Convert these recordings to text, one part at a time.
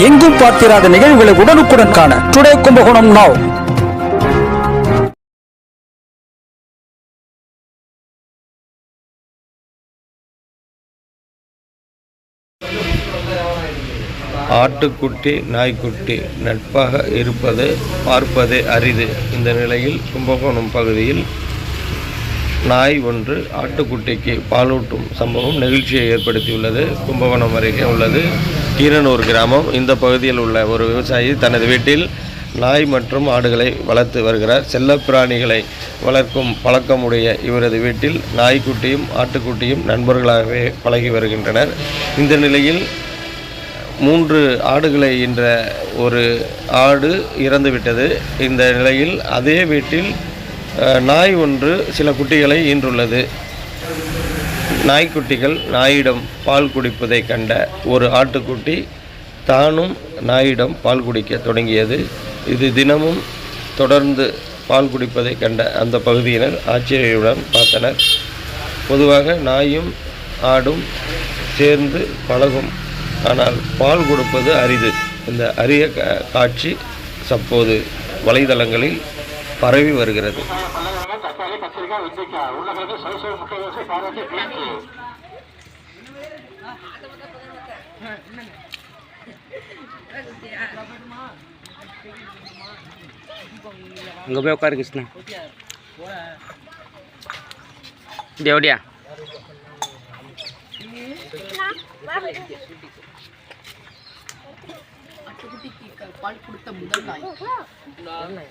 எங்கும் பார்த்திராத நிகழ்வுகளை உடனுக்குடன் காண டுடே கும்பகோணம் நாவ் ஆட்டுக்குட்டி நாய்க்குட்டி நட்பாக இருப்பது பார்ப்பதே அரிது. இந்த நிலையில் கும்பகோணம் பகுதியில் நாய் ஒன்று ஆட்டுக்குட்டிக்கு பாலூட்டும் சம்பவம் நெகிழ்ச்சியை ஏற்படுத்தியுள்ளது. கும்பகோணம் அருகே உள்ளது. கீரனூர் கிராமம். இந்த பகுதியில் உள்ள ஒரு விவசாயி தனது வீட்டில் நாய் மற்றும் ஆடுகளை வளர்த்து வருகிறார். செல்லப்பிராணிகளை வளர்க்கும் பழக்கமுடைய இவரது வீட்டில் நாய்க்குட்டியும் ஆட்டுக்குட்டியும் நண்பர்களாகவே பழகி வருகின்றனர். இந்த நிலையில் மூன்று ஆடுகளை ஈன்ற ஒரு ஆடு இறந்துவிட்டது. இந்த நிலையில் அதே வீட்டில் நாய் ஒன்று சில குட்டிகளை ஈன்றுள்ளது. நாய்க்குட்டிகள் நாயிடம் பால் குடிப்பதை கண்ட ஒரு ஆட்டுக்குட்டி தானும் நாயிடம் பால் குடிக்க தொடங்கியது. இது தினமும் தொடர்ந்து பால் குடிப்பதை கண்ட அந்த பகுதியினர் ஆச்சரியுடன் பார்த்தனர். பொதுவாக நாயும் ஆடும் சேர்ந்து பழகும் ஆனால் பால் கொடுப்பது அரிது. இந்த அரிய கா- காட்சி தற்போது வலைதளங்களில் பரவி வருகிறது. பல்லவங்க அங்கே போய் உட்காரு கிருஷ்ணா. இப்படி எப்படியா பால் கொடுத்த முதல் நாய். அடுத்த நாய்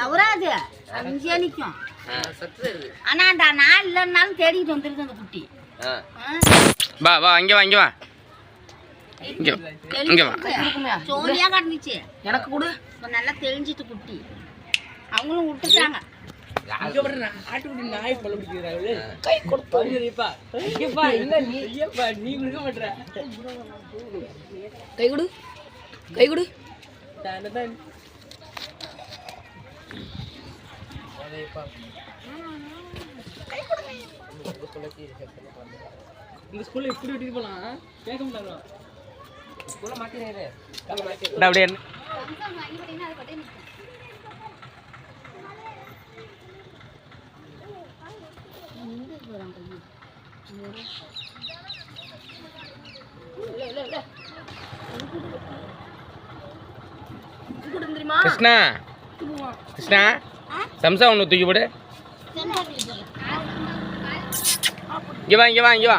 நவராது ஆனா அந்த நாள் இல்லைன்னாலும் தேடிட்டு வந்துருது அந்த குட்டி. வா வா இங்கே வா இங்கே வா. இங்கே இங்கே வா. சோனியா கிடந்துச்சு. எனக்கு கொடு. நல்லா தெளிஞ்சிட்டு குட்டி. அவங்களும் விட்டுட்டாங்க கை கொடுத்து. கை கொடு. கை கொடு இந்தா அப்படியே இரு. தெரியுமா கிருஷ்ணா. கிருஷ்ணா சம்சா ஒன்று தூக்கி போடு. இங்கே வா இங்கே வா இங்கே வா.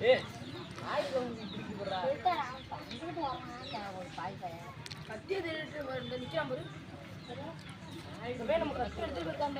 கத்தியை தேடிட்டு இந்த நிக்கிறான் பாரு. இவன் நம்ம கத்தி எடுத்துட்டு இருக்கான்